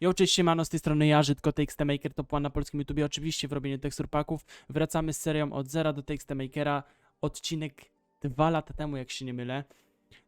Ja cześć siemano, z tej strony ja, Żydko, TXT Maker, top one na polskim YouTubie, oczywiście w robieniu tekstur. Wracamy z serią od zera do TXT Makera, odcinek dwa lata temu, jak się nie mylę.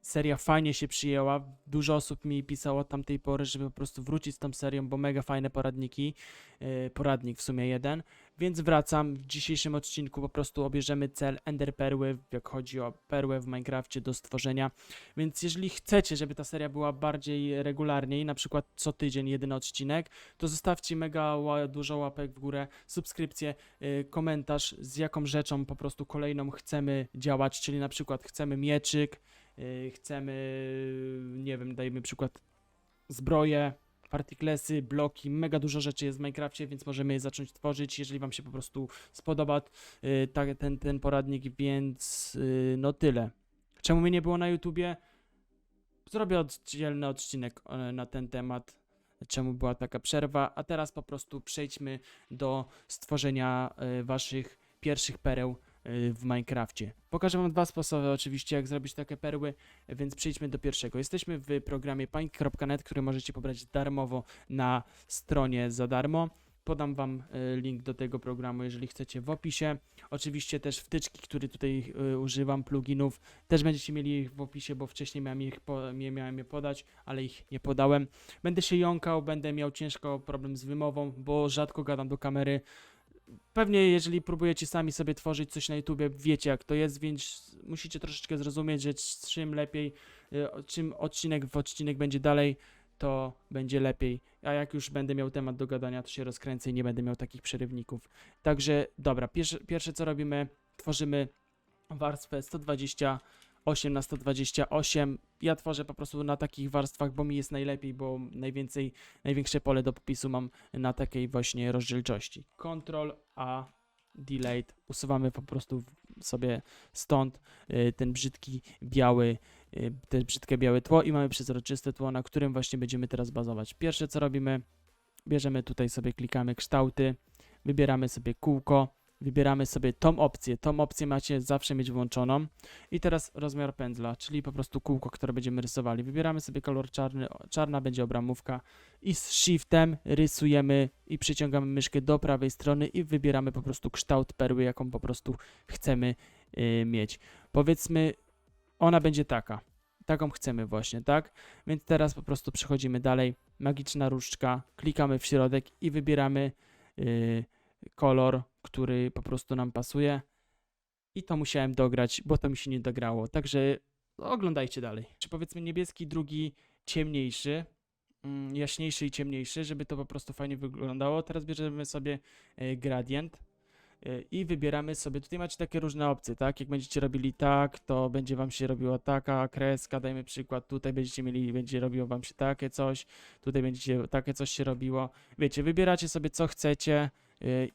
Seria fajnie się przyjęła, dużo osób mi pisało od tamtej pory, żeby po prostu wrócić z tą serią, bo mega fajne poradniki, yy, poradnik w sumie jeden. Więc wracam, w dzisiejszym odcinku po prostu obierzemy cel Ender Perły, jak chodzi o perłę w Minecrafcie do stworzenia. Więc jeżeli chcecie, żeby ta seria była bardziej regularniej, na przykład co tydzień jeden odcinek, to zostawcie mega dużo łapek w górę, subskrypcję, y, komentarz, z jaką rzeczą po prostu kolejną chcemy działać, czyli na przykład chcemy mieczyk, chcemy, nie wiem, dajmy przykład zbroje, partiklesy, bloki, mega dużo rzeczy jest w Minecrafcie, więc możemy je zacząć tworzyć, jeżeli wam się po prostu spodoba y, ten, ten poradnik, więc y, no tyle. Czemu mnie nie było na YouTubie? Zrobię oddzielny odcinek e, na ten temat, czemu była taka przerwa, a teraz po prostu przejdźmy do stworzenia e, waszych pierwszych pereł w Minecrafcie. Pokażę wam dwa sposoby oczywiście, jak zrobić takie perły, więc przejdźmy do pierwszego. Jesteśmy w programie paint.net, który możecie pobrać darmowo na stronie za darmo. Podam wam e, link do tego programu, jeżeli chcecie w opisie. Oczywiście też wtyczki, które tutaj e, używam, pluginów, też będziecie mieli ich w opisie, bo wcześniej miałem, ich po, miałem je podać, ale ich nie podałem. Będę się jąkał, będę miał ciężko problem z wymową, bo rzadko gadam do kamery. Pewnie jeżeli próbujecie sami sobie tworzyć coś na YouTubie, wiecie jak to jest, więc musicie troszeczkę zrozumieć, że czym lepiej, e, czym odcinek w odcinek będzie dalej, to będzie lepiej. A jak już będę miał temat do gadania, to się rozkręcę i nie będę miał takich przerywników. Także dobra, pierwsze, pierwsze co robimy, tworzymy warstwę 128 na 128. Ja tworzę po prostu na takich warstwach, bo mi jest najlepiej, bo najwięcej, największe pole do popisu mam na takiej właśnie rozdzielczości. Ctrl A delete. Usuwamy po prostu sobie stąd y, ten brzydki biały, y, te brzydkie białe tło i mamy przezroczyste tło, na którym właśnie będziemy teraz bazować. Pierwsze co robimy, bierzemy tutaj sobie, klikamy kształty, wybieramy sobie kółko, wybieramy sobie tą opcję. Tą opcję macie zawsze mieć włączoną. I teraz rozmiar pędzla, czyli po prostu kółko, które będziemy rysowali. Wybieramy sobie kolor czarny, czarna będzie obramówka i z shiftem rysujemy i przyciągamy myszkę do prawej strony i wybieramy po prostu kształt perły, jaką po prostu chcemy y, mieć. Powiedzmy, ona będzie taka. Taką chcemy właśnie, tak? Więc teraz po prostu przechodzimy dalej. Magiczna różdżka, klikamy w środek i wybieramy y, kolor, który po prostu nam pasuje. I to musiałem dograć, bo to mi się nie dograło. Także oglądajcie dalej. Czy powiedzmy niebieski, drugi ciemniejszy, mm, jaśniejszy i ciemniejszy, żeby to po prostu fajnie wyglądało. Teraz bierzemy sobie e, gradient e, i wybieramy sobie, tutaj macie takie różne opcje, tak? Jak będziecie robili tak, to będzie wam się robiła taka kreska, dajmy przykład, tutaj będziecie mieli, będzie robiło wam się takie coś, tutaj będziecie, takie coś się robiło. Wiecie, wybieracie sobie co chcecie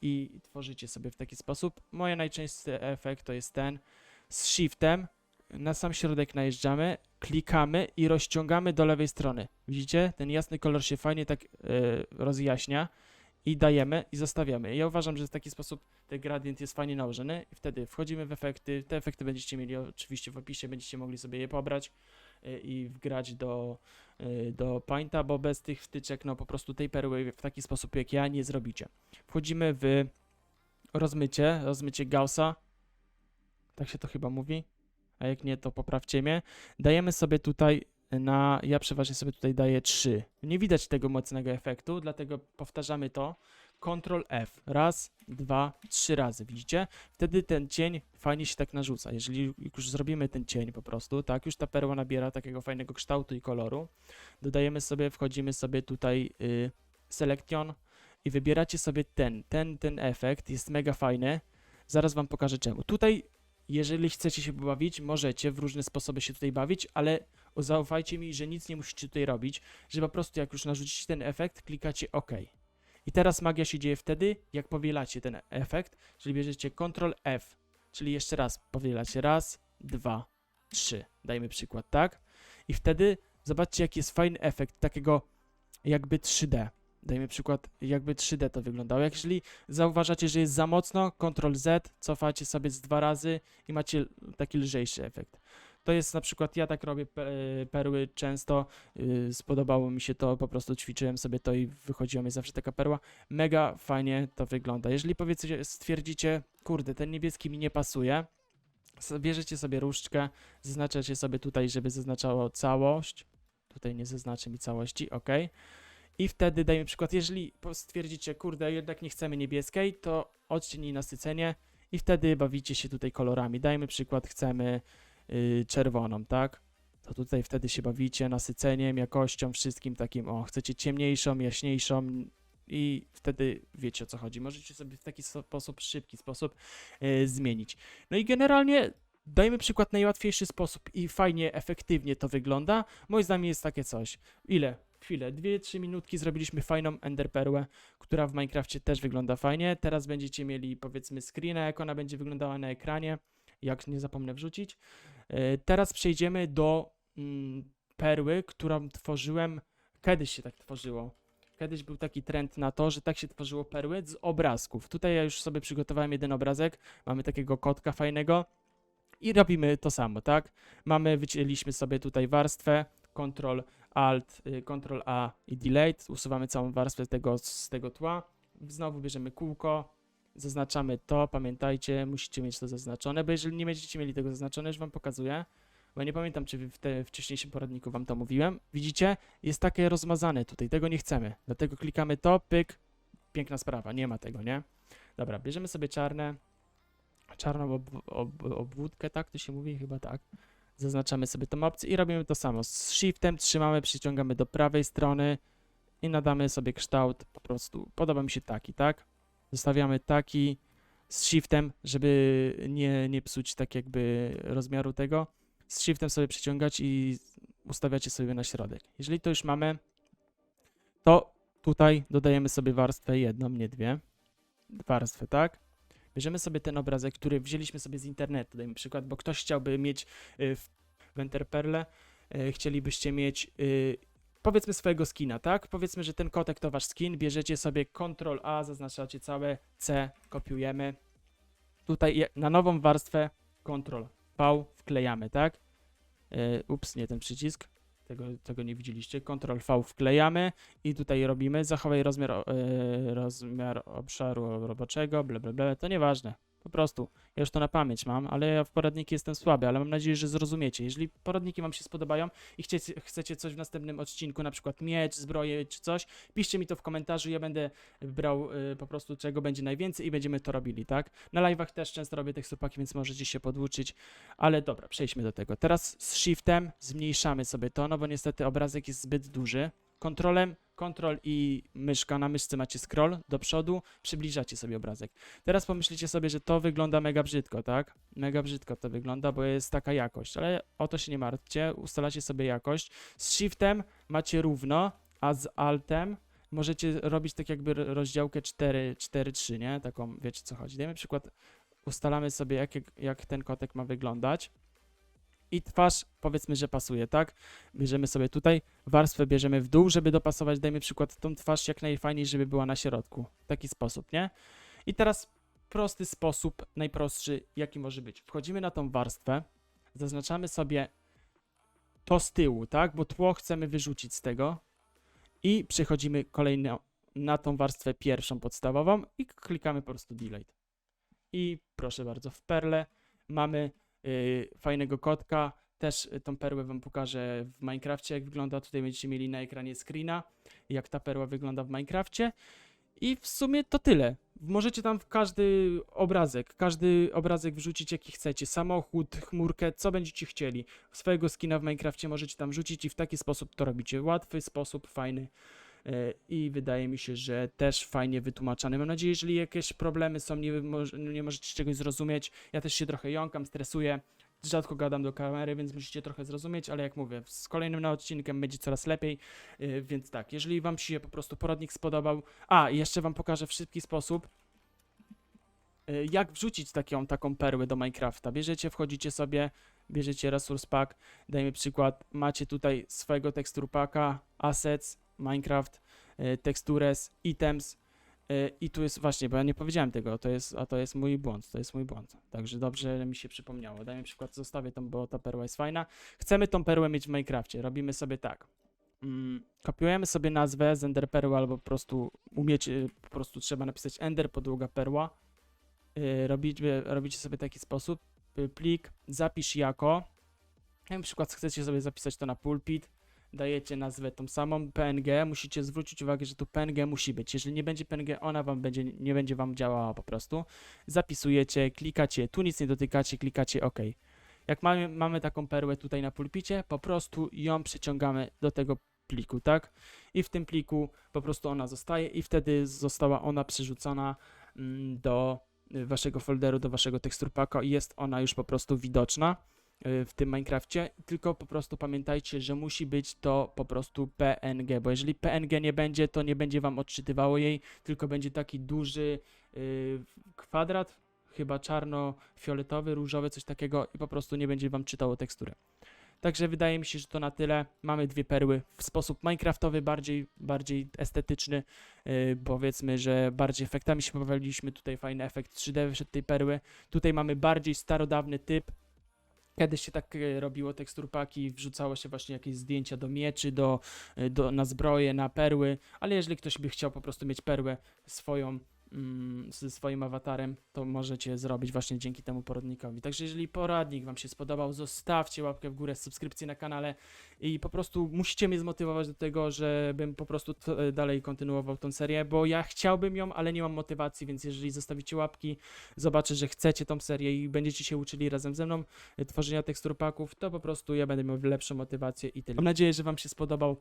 i tworzycie sobie w taki sposób. Moje najczęstszy efekt to jest ten. Z shiftem na sam środek najeżdżamy, klikamy i rozciągamy do lewej strony. Widzicie? Ten jasny kolor się fajnie tak y, rozjaśnia i dajemy i zostawiamy. Ja uważam, że w taki sposób ten gradient jest fajnie nałożony wtedy wchodzimy w efekty. Te efekty będziecie mieli oczywiście w opisie, będziecie mogli sobie je pobrać y, i wgrać do, y, do Painta, bo bez tych wtyczek no po prostu tej perły w taki sposób jak ja nie zrobicie. Wchodzimy w rozmycie, rozmycie Gaussa. Tak się to chyba mówi. A jak nie, to poprawcie mnie. Dajemy sobie tutaj na. Ja przeważnie sobie tutaj daję 3. Nie widać tego mocnego efektu, dlatego powtarzamy to. Ctrl F. Raz, dwa, trzy razy. Widzicie? Wtedy ten cień fajnie się tak narzuca. Jeżeli już zrobimy ten cień po prostu, tak, już ta perła nabiera takiego fajnego kształtu i koloru. Dodajemy sobie, wchodzimy sobie tutaj y, Selection i wybieracie sobie ten, ten, ten efekt, jest mega fajny. Zaraz wam pokażę czemu. Tutaj, jeżeli chcecie się bawić, możecie w różne sposoby się tutaj bawić, ale zaufajcie mi, że nic nie musicie tutaj robić, że po prostu jak już narzucicie ten efekt, klikacie OK. I teraz magia się dzieje wtedy, jak powielacie ten efekt, czyli bierzecie Ctrl F, czyli jeszcze raz powielacie raz, dwa, trzy. Dajmy przykład, tak? I wtedy zobaczcie, jaki jest fajny efekt takiego jakby 3D. Dajmy przykład, jakby 3D to wyglądało. Jak jeżeli zauważacie, że jest za mocno, Ctrl Z, cofacie sobie z dwa razy i macie taki lżejszy efekt. To jest na przykład, ja tak robię pe- perły często, yy, spodobało mi się to, po prostu ćwiczyłem sobie to i wychodziła mi zawsze taka perła. Mega fajnie to wygląda. Jeżeli powiecie, stwierdzicie, kurde, ten niebieski mi nie pasuje, bierzecie sobie różdżkę, zaznaczacie sobie tutaj, żeby zaznaczało całość. Tutaj nie zaznaczy mi całości, ok. I wtedy dajmy przykład, jeżeli stwierdzicie, kurde, jednak nie chcemy niebieskiej, to odcień i nasycenie i wtedy bawicie się tutaj kolorami. Dajmy przykład, chcemy y, czerwoną, tak? To tutaj wtedy się bawicie nasyceniem, jakością, wszystkim takim, o, chcecie ciemniejszą, jaśniejszą i wtedy wiecie o co chodzi. Możecie sobie w taki sposób, szybki sposób y, zmienić. No i generalnie dajmy przykład najłatwiejszy sposób i fajnie, efektywnie to wygląda. Moim zdaniem jest takie coś. Ile? Chwilę, 2-3 minutki zrobiliśmy fajną enderperłę, która w Minecrafcie też wygląda fajnie. Teraz będziecie mieli powiedzmy screena, jak ona będzie wyglądała na ekranie, jak nie zapomnę wrzucić. E, Teraz przejdziemy do mm, perły, którą tworzyłem, kiedyś się tak tworzyło. Kiedyś był taki trend na to, że tak się tworzyło perły z obrazków. Tutaj ja już sobie przygotowałem jeden obrazek, mamy takiego kotka fajnego i robimy to samo, tak? Mamy, wycięliśmy sobie tutaj warstwę, Ctrl Alt, y, Ctrl A i Delete, usuwamy całą warstwę tego, z tego tła. Znowu bierzemy kółko, zaznaczamy to, pamiętajcie, musicie mieć to zaznaczone, bo jeżeli nie będziecie mieli tego zaznaczone, już wam pokazuję, bo nie pamiętam, czy w te wcześniejszym poradniku wam to mówiłem. Widzicie? Jest takie rozmazane tutaj, tego nie chcemy. Dlatego klikamy to, pyk, piękna sprawa, nie ma tego, nie? Dobra, bierzemy sobie czarne, czarną ob, ob, obwódkę, tak to się mówi? Chyba tak. Zaznaczamy sobie tą opcję i robimy to samo. Z shiftem trzymamy, przyciągamy do prawej strony i nadamy sobie kształt po prostu. Podoba mi się taki, tak? Zostawiamy taki z shiftem, żeby nie, nie psuć tak jakby rozmiaru tego. Z shiftem sobie przyciągać i ustawiacie sobie na środek. Jeżeli to już mamy, to tutaj dodajemy sobie warstwę jedną, nie dwie. Warstwę, tak? Bierzemy sobie ten obrazek, który wzięliśmy sobie z internetu, dajmy przykład, bo ktoś chciałby mieć y, w Enterperle, y, chcielibyście mieć y, powiedzmy swojego skina, tak? Powiedzmy, że ten kotek to wasz skin, bierzecie sobie Ctrl A, zaznaczacie całe C, kopiujemy. Tutaj na nową warstwę Ctrl V wklejamy, tak? Y, ups, nie ten przycisk. Tego, tego nie widzieliście. Ctrl V wklejamy i tutaj robimy zachowaj rozmiar, o- y, rozmiar obszaru roboczego, bla bla bla, to nieważne. Po prostu. Ja już to na pamięć mam, ale ja w poradniki jestem słaby, ale mam nadzieję, że zrozumiecie. Jeżeli poradniki wam się spodobają i chcecie, chcecie coś w następnym odcinku, na przykład miecz, zbroję czy coś, piszcie mi to w komentarzu, ja będę brał y, po prostu czego będzie najwięcej i będziemy to robili, tak? Na live'ach też często robię teksturpaki, więc możecie się podłączyć, ale dobra, przejdźmy do tego. Teraz z shiftem zmniejszamy sobie to, no bo niestety obrazek jest zbyt duży. Kontrolem, kontrol i myszka, na myszce macie scroll do przodu, przybliżacie sobie obrazek. Teraz pomyślicie sobie, że to wygląda mega brzydko, tak? Mega brzydko to wygląda, bo jest taka jakość, ale o to się nie martwcie, ustalacie sobie jakość. Z shiftem macie równo, a z altem możecie robić tak jakby ro- rozdziałkę 4, 4, 3, nie? Taką, wiecie co chodzi. Dajmy przykład, ustalamy sobie jak, jak ten kotek ma wyglądać. I twarz powiedzmy, że pasuje, tak? Bierzemy sobie tutaj, warstwę bierzemy w dół, żeby dopasować, dajmy przykład, tą twarz jak najfajniej, żeby była na środku. W taki sposób, nie? I teraz prosty sposób, najprostszy, jaki może być. Wchodzimy na tą warstwę, zaznaczamy sobie to z tyłu, tak? Bo tło chcemy wyrzucić z tego i przechodzimy kolejno na tą warstwę pierwszą podstawową i klikamy po prostu delete. I proszę bardzo, w perle mamy fajnego kotka. Też y, tą perłę wam pokażę w Minecrafcie, jak wygląda. Tutaj będziecie mieli na ekranie screena, jak ta perła wygląda w Minecrafcie. I w sumie to tyle. Możecie tam w każdy obrazek, każdy obrazek wrzucić jaki chcecie. Samochód, chmurkę, co będziecie chcieli. Swojego skina w Minecrafcie możecie tam wrzucić i w taki sposób to robicie. Łatwy sposób, fajny. E, I wydaje mi się, że też fajnie wytłumaczany. Mam nadzieję, jeżeli jakieś problemy są, nie, moż- nie możecie czegoś zrozumieć. Ja też się trochę jąkam, stresuję. Rzadko gadam do kamery, więc musicie trochę zrozumieć, ale jak mówię, z kolejnym odcinkiem będzie coraz lepiej. Yy, więc tak, jeżeli Wam się po prostu poradnik spodobał. A, jeszcze Wam pokażę w szybki sposób, yy, jak wrzucić taką, taką perłę do Minecrafta. Bierzecie, wchodzicie sobie, bierzecie resource pack, dajmy przykład, macie tutaj swojego tekstur packa, assets, Minecraft, yy, textures, items Y, I tu jest właśnie, bo ja nie powiedziałem tego, to jest, a to jest mój błąd, to jest mój błąd. Także dobrze że mi się przypomniało. Dajmy przykład, zostawię tą, bo ta perła jest fajna. Chcemy tą perłę mieć w Minecrafcie. Robimy sobie tak. Mm, kopiujemy sobie nazwę z Ender Perła albo po prostu umieć, y, po prostu trzeba napisać Ender podługa perła. Y, robicie, robicie sobie taki sposób. Y, Plik zapisz jako. Na przykład chcecie sobie zapisać to na pulpit. Dajecie nazwę tą samą PNG. Musicie zwrócić uwagę, że tu PNG musi być. Jeżeli nie będzie PNG, ona wam będzie, nie będzie wam działała po prostu. Zapisujecie, klikacie, tu nic nie dotykacie, klikacie OK. Jak mamy, mamy taką perłę tutaj na pulpicie, po prostu ją przeciągamy do tego pliku, tak? I w tym pliku po prostu ona zostaje i wtedy została ona przerzucona mm, do waszego folderu, do waszego teksturpaka i jest ona już po prostu widoczna w tym Minecrafcie, tylko po prostu pamiętajcie, że musi być to po prostu PNG, bo jeżeli PNG nie będzie, to nie będzie wam odczytywało jej, tylko będzie taki duży y, kwadrat, chyba czarno-fioletowy, różowy, coś takiego i po prostu nie będzie wam czytało tekstury. Także wydaje mi się, że to na tyle. Mamy dwie perły w sposób minecraftowy, bardziej, bardziej estetyczny. Yy, powiedzmy, że bardziej efektami się pobawiliśmy. Tutaj fajny efekt 3D wyszedł tej perły. Tutaj mamy bardziej starodawny typ. Kiedyś się tak e, robiło teksturpaki, wrzucało się właśnie jakieś zdjęcia do mieczy, do, e, do, na zbroje, na perły, ale jeżeli ktoś by chciał po prostu mieć perłę swoją, ze swoim awatarem, to możecie zrobić właśnie dzięki temu poradnikowi. Także jeżeli poradnik Wam się spodobał, zostawcie łapkę w górę, subskrypcję na kanale i po prostu musicie mnie zmotywować do tego, żebym po prostu t- dalej kontynuował tą serię, bo ja chciałbym ją, ale nie mam motywacji, więc jeżeli zostawicie łapki, zobaczę, że chcecie tą serię i będziecie się uczyli razem ze mną y, tworzenia teksturpaków, to po prostu ja będę miał lepszą motywację i tyle. Mam nadzieję, że Wam się spodobał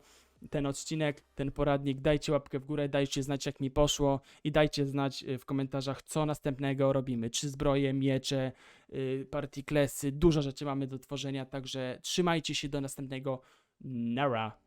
ten odcinek, ten poradnik. Dajcie łapkę w górę, dajcie znać, jak mi poszło i dajcie znać y, w komentarzach, co następnego robimy. Czy zbroje, miecze, y, partyklesy, dużo rzeczy mamy do tworzenia, także trzymajcie się do następnego. Nara.